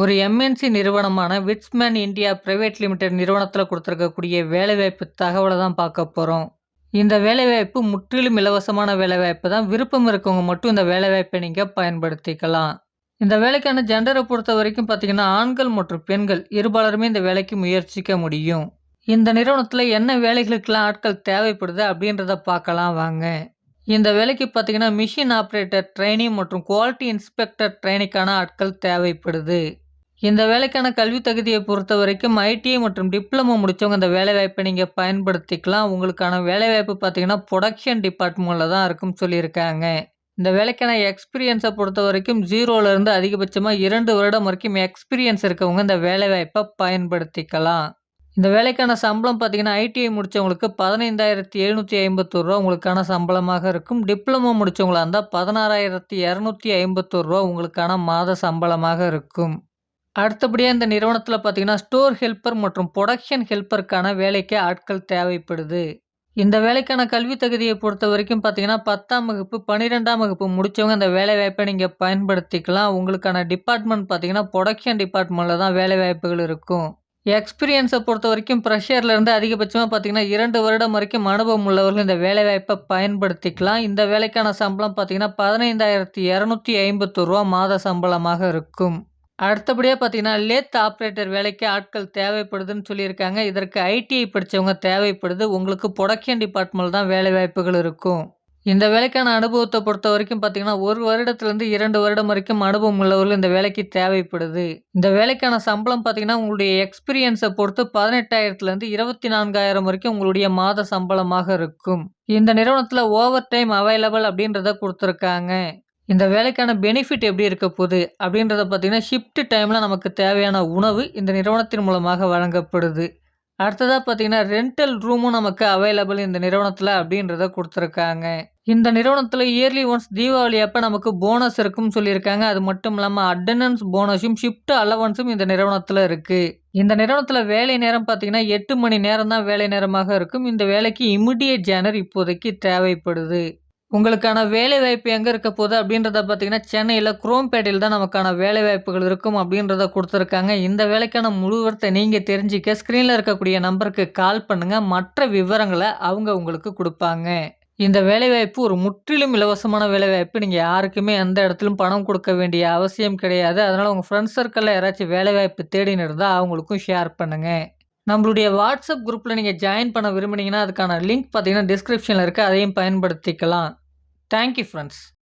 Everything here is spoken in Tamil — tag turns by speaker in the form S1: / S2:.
S1: ஒரு எம்என்சி நிறுவனமான விட்ஸ்மேன் இந்தியா பிரைவேட் லிமிடெட் நிறுவனத்தில் கொடுத்துருக்கக்கூடிய வேலைவாய்ப்பு தகவலை தான் பார்க்க போகிறோம் இந்த வேலைவாய்ப்பு முற்றிலும் இலவசமான வேலைவாய்ப்பு தான். விருப்பம் இருக்கவங்க மட்டும் இந்த வேலைவாய்ப்பை நீங்கள் பயன்படுத்திக்கலாம். இந்த வேலைக்கான ஜெண்டரை பொறுத்த வரைக்கும் பார்த்திங்கன்னா ஆண்கள் மற்றும் பெண்கள் இருபாலருமே இந்த வேலைக்கு முயற்சிக்க முடியும். இந்த நிறுவனத்தில் என்ன வேலைகளுக்கெல்லாம் ஆட்கள் தேவைப்படுது அப்படின்றத பார்க்கலாம் வாங்க. இந்த வேலைக்கு பார்த்தீங்கன்னா மிஷின் ஆப்ரேட்டர் ட்ரைனிங் மற்றும் குவாலிட்டி இன்ஸ்பெக்டர் ட்ரைனிங்கான ஆட்கள் தேவைப்படுது. இந்த வேலைக்கான கல்வி தகுதியை பொறுத்த வரைக்கும் ஐடிஐ மற்றும் டிப்ளமோ முடித்தவங்க இந்த வேலைவாய்ப்பை நீங்கள் பயன்படுத்திக்கலாம். உங்களுக்கான வேலைவாய்ப்பு பார்த்தீங்கன்னா ப்ரொடக்ஷன் டிபார்ட்மெண்ட்டில் தான் இருக்கும்னு சொல்லியிருக்காங்க. இந்த வேலைக்கான எக்ஸ்பீரியன்ஸை பொறுத்த வரைக்கும் ஜீரோலேருந்து அதிகபட்சமாக இரண்டு வருடம் வரைக்கும் எக்ஸ்பீரியன்ஸ் இருக்கவங்க இந்த வேலைவாய்ப்பை பயன்படுத்திக்கலாம். இந்த வேலைக்கான சம்பளம் பார்த்தீங்கன்னா ஐடிஐ முடித்தவங்களுக்கு பதினைந்தாயிரத்தி எழுநூற்றி ஐம்பத்தோரு ரூபா உங்களுக்கான சம்பளமாக இருக்கும். டிப்ளமோ முடித்தவங்களாக இருந்தால் பதினாறாயிரத்தி இரநூத்தி ஐம்பத்தோரு உங்களுக்கான மாத சம்பளமாக இருக்கும். அடுத்தபடியாக இந்த நிறுவனத்தில் பார்த்தீங்கன்னா ஸ்டோர் ஹெல்ப்பர் மற்றும் ப்ரொடக்ஷன் ஹெல்ப்பருக்கான வேலைக்கு ஆட்கள் தேவைப்படுது. இந்த வேலைக்கான கல்வி தகுதியை பொறுத்த வரைக்கும் பார்த்தீங்கன்னா பத்தாம் வகுப்பு பன்னிரெண்டாம் வகுப்பு முடித்தவங்க இந்த வேலை வாய்ப்பை நீங்கள் பயன்படுத்திக்கலாம். உங்களுக்கான டிபார்ட்மெண்ட் பார்த்தீங்கன்னா ப்ரொடக்ஷன் டிபார்ட்மெண்ட்டில் தான் வேலை வாய்ப்புகள் இருக்கும் எக்ஸ்பீரியன்ஸை பொறுத்த வரைக்கும் ப்ரெஷர்லேருந்து அதிகபட்சமாக பார்த்தீங்கன்னா இரண்டு வருடம் வரைக்கும் அனுபவம் உள்ளவர்கள் இந்த வேலைவாய்ப்பை பயன்படுத்திக்கலாம். இந்த வேலைக்கான சம்பளம் பார்த்தீங்கன்னா பதினைந்தாயிரத்தி இரநூத்தி ஐம்பத்து ரூபா மாத சம்பளமாக இருக்கும். அடுத்தபடியாக பார்த்தீங்கன்னா லேத் ஆப்ரேட்டர் வேலைக்கு ஆட்கள் தேவைப்படுதுன்னு சொல்லியிருக்காங்க. இதற்கு ஐடிஐ படித்தவங்க தேவைப்படுது. உங்களுக்கு புடக்கியன் டிபார்ட்மெண்ட் தான் வேலை வாய்ப்புகள் இருக்கும். இந்த வேலைக்கான அனுபவத்தை பொறுத்த வரைக்கும் பார்த்தீங்கன்னா ஒரு வருடத்துலேருந்து இரண்டு வருடம் வரைக்கும் அனுபவம் உள்ளவர்கள் இந்த வேலைக்கு தேவைப்படுது. இந்த வேலைக்கான சம்பளம் பார்த்தீங்கன்னா உங்களுடைய எக்ஸ்பீரியன்ஸை பொறுத்து பதினெட்டாயிரத்துலேருந்து இருபத்தி நான்காயிரம் வரைக்கும் உங்களுடைய மாத சம்பளமாக இருக்கும். இந்த நிறுவனத்தில் ஓவர் டைம் அவைலபிள் அப்படின்றத கொடுத்துருக்காங்க. இந்த வேலைக்கான பெனிஃபிட் எப்படி இருக்க போகுது அப்படின்றத பார்த்தீங்கன்னா ஷிஃப்ட் டைமில் நமக்கு தேவையான உணவு இந்த நிறுவனத்தின் மூலமாக வழங்கப்படுது. அடுத்ததாக பார்த்தீங்கன்னா ரெண்டல் ரூமும் நமக்கு அவைலபிள் இந்த நிறுவனத்தில் அப்படின்றத கொடுத்துருக்காங்க. இந்த நிறுவனத்தில் இயர்லி ஒன்ஸ் தீபாவளி அப்போ நமக்கு போனஸ் இருக்கும்னு சொல்லியிருக்காங்க. அது மட்டும் இல்லாமல் அட்டண்டன்ஸ் போனஸும் ஷிஃப்ட் அலவன்ஸும் இந்த நிறுவனத்தில் இருக்குது இந்த நிறுவனத்தில் வேலை நேரம் பார்த்தீங்கன்னா எட்டு மணி நேரம் தான் வேலை நேரமாக இருக்கும். இந்த வேலைக்கு இமிடியேட் ஜேனர் இப்போதைக்கு தேவைப்படுது. உங்களுக்கான வேலை வாய்ப்பு எங்கே இருக்க போகுது அப்படின்றத பார்த்தீங்கன்னா சென்னையில் குரோம்பேட்டையில் தான் நமக்கான வேலை வாய்ப்புகள் இருக்கும் அப்படின்றத கொடுத்துருக்காங்க. இந்த வேலைக்கான முழுவரத்தை நீங்கள் தெரிஞ்சிக்க ஸ்க்ரீனில் இருக்கக்கூடிய நம்பருக்கு கால் பண்ணுங்கள் மற்ற விவரங்களை அவங்க உங்களுக்கு கொடுப்பாங்க. இந்த வேலைவாய்ப்பு ஒரு முற்றிலும் இலவசமான வேலைவாய்ப்பு. நீங்கள் யாருக்குமே எந்த இடத்துலையும் பணம் கொடுக்க வேண்டிய அவசியம் கிடையாது. அதனால் உங்கள் ஃப்ரெண்ட்ஸ் சர்க்கிளில் யாராச்சும் வேலைவாய்ப்பு தேடின்னு இருந்தால் அவங்களுக்கும் ஷேர் பண்ணுங்கள் நம்மளுடைய வாட்ஸ்அப் குரூப்பில் நீங்கள் ஜாயின் பண்ண விரும்புனீங்கன்னா அதுக்கான லிங்க் பார்த்தீங்கன்னா டிஸ்கிரிப்ஷனில் இருக்குது அதையும் பயன்படுத்திக்கலாம். Thank you friends